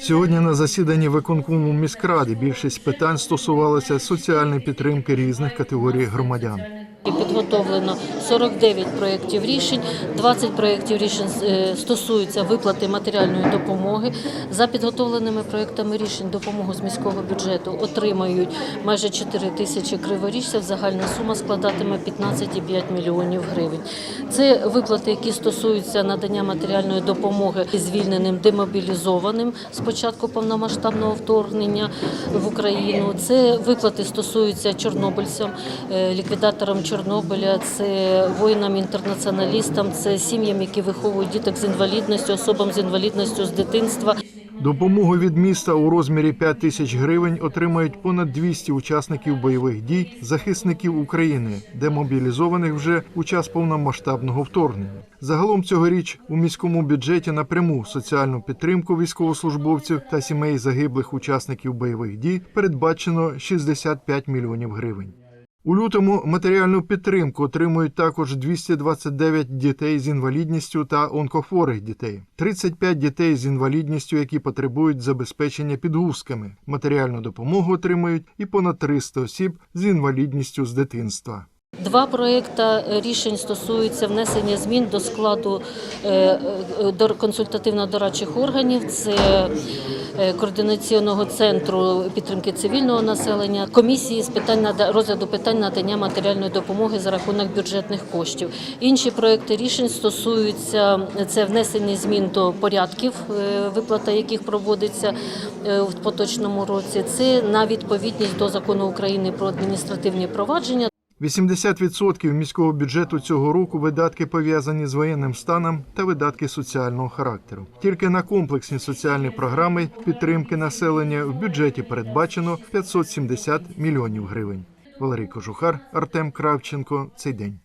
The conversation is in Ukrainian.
Сьогодні на засіданні виконкому міськради більшість питань стосувалося соціальної підтримки різних категорій громадян. Підготовлено 49 проєктів рішень. 20 проєктів рішень е, стосуються виплати матеріальної допомоги. За підготовленими проєктами рішень допомогу з міського бюджету отримають майже 4 тисячі криворіжців. Загальна сума складатиме 15,5 мільйонів гривень. Це виплати, які стосуються надання матеріальної допомоги звільненим демобілізованим з початку повномасштабного вторгнення в Україну. Це виплати стосуються чорнобильцям, е, ліквідаторам Чорнобиля, це воїнам-інтернаціоналістам, це сім'ям, які виховують діток з інвалідністю, особам з інвалідністю з дитинства. Допомогу від міста у розмірі 5 тисяч гривень отримають понад 200 учасників бойових дій, захисників України, демобілізованих вже у час повномасштабного вторгнення. Загалом цьогоріч у міському бюджеті напряму соціальну підтримку військовослужбовців та сімей загиблих учасників бойових дій передбачено 65 мільйонів гривень. У лютому матеріальну підтримку отримують також 229 дітей з інвалідністю та онкохворих дітей, 35 дітей з інвалідністю, які потребують забезпечення підгузками. Матеріальну допомогу отримують і понад 300 осіб з інвалідністю з дитинства. Два проекти рішень стосуються внесення змін до складу е, е, до консультативно-дорадчих органів. Це координаційного центру підтримки цивільного населення, комісії з питань розгляду питань надання матеріальної допомоги за рахунок бюджетних коштів. Інші проекти рішень стосуються це внесення змін до порядків, е, виплата яких проводиться е, в поточному році. Це на відповідність до закону України про адміністративні провадження. 80% міського бюджету цього року видатки пов'язані з воєнним станом та видатки соціального характеру. Тільки на комплексні соціальні програми підтримки населення в бюджеті передбачено 570 мільйонів гривень. Валерій Кожухар, Артем Кравченко. Цей день.